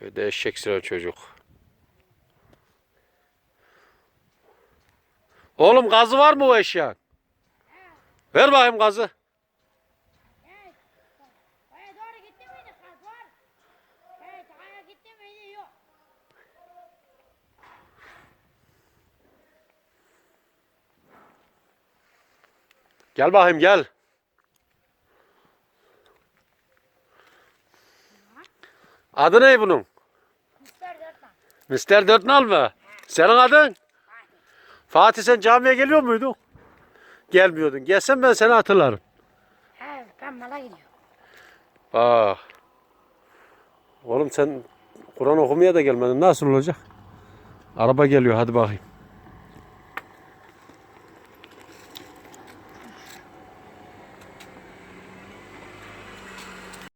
Köyde eşek süren çocuk. Oğlum gazı var mı o eşeğin? Ver bakayım gazı. Evet. Kaya doğru Adı ne bunun? Müşter dörtmen. Mister Dörtnal mı? Senin adın? Fatih sen camiye geliyor muydun? Gelmiyordun. Gelsen ben seni hatırlarım. Evet, ben mala gidiyorum. Aa. Oğlum sen Kur'an okumaya da gelmedin. Nasıl olacak? Araba geliyor hadi bakayım.